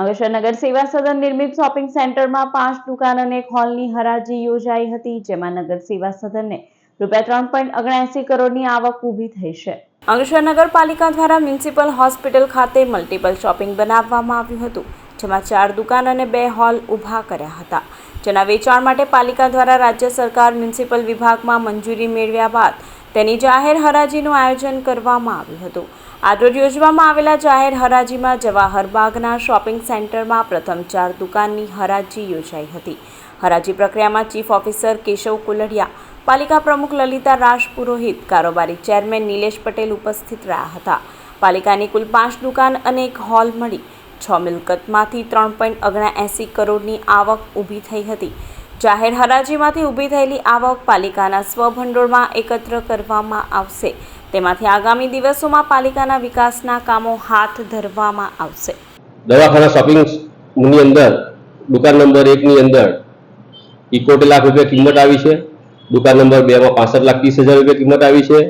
અંકલેશ્વરનગર સેવા સદન નિર્મિત શોપિંગ સેન્ટરમાં પાંચ દુકાન અને હોલની હરાજી યોજાઈ હતી, જેમાં નગર સેવા સદનને રૂપિયા ત્રણ પોઈન્ટ ઓગણસી કરોડની આવક ઊભી થઈ છે. અંગેશ્વર નગરપાલિકા દ્વારા મ્યુનિસિપલ હોસ્પિટલ ખાતે મલ્ટિપલ શોપિંગ બનાવવામાં આવ્યું હતું, જેમાં ચાર દુકાન અને બે હોલ ઊભા કર્યા હતા. જેના વેચાણ માટે પાલિકા દ્વારા રાજ્ય સરકાર મ્યુનિસિપલ વિભાગમાં મંજૂરી મેળવ્યા બાદ તેની જાહેર હરાજીનું આયોજન કરવામાં આવ્યું હતું. આજરોજ યોજવામાં આવેલા જાહેર હરાજીમાં જવાહર બાગના શોપિંગ સેન્ટરમાં પ્રથમ ચાર દુકાનની હરાજી યોજાઈ હતી. હરાજી પ્રક્રિયામાં ચીફ ઓફિસર કેશવ કુલડિયા, પાલિકા પ્રમુખ લલિતા રાજ પુરોહિત, કારોબારી ચેરમેન નિલેશ પટેલ ઉપસ્થિત રહ્યા હતા. પાલિકાની કુલ પાંચ દુકાન અને એક હોલ મળી. છ મિલકતમાંથી ત્રણ પોઈન્ટ ઓગણએંસી કરોડની આવક ઊભી થઈ હતી. જાહેર હરાજીમાંથી ઊભી થયેલી આવક પાલિકાના સ્વભંડોળમાં એકત્ર કરવામાં આવશે. તેમાંથી આગામી દિવસોમાં પાલિકાના વિકાસના કામો હાથ ધરવામાં આવશે. દવાખાના શોપિંગની અંદર, દુકાન નંબર એકની અંદર ઇકોતેર લાખ રૂપિયા કિંમત આવી છે. દુકાન નંબર બેમાં પાસઠ લાખ ત્રીસ હજાર રૂપિયા કિંમત આવી છે.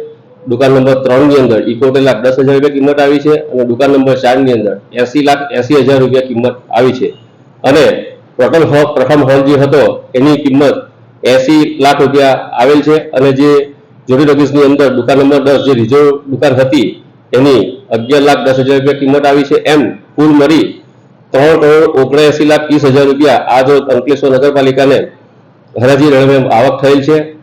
દુકાન નંબર ત્રણની અંદર ઇકોતેર લાખ દસ હજાર રૂપિયા કિંમત આવી છે. અને દુકાન નંબર ચારની અંદર એસી લાખ એસી હજાર રૂપિયા કિંમત આવી છે. અને પ્રથમ હોલ પ્રથમ હોલ જે હતો, એની કિંમત એસી લાખ રૂપિયા આવેલ છે અને જે જોડી ઓફિસની અંદર દુકાન નંબર દસ જે રિઝર્વ દુકાન હતી, એની અગિયાર લાખ દસ હજાર રૂપિયા કિંમત આવી છે. એમ કુલ મળી ત્રણ કરોડ ઓગણએસી લાખ ત્રીસ હજાર રૂપિયા. આજ રોજ અંકલેશ્વર નગરપાલિકાને હરાજી રકમે આવક થયેલ છે.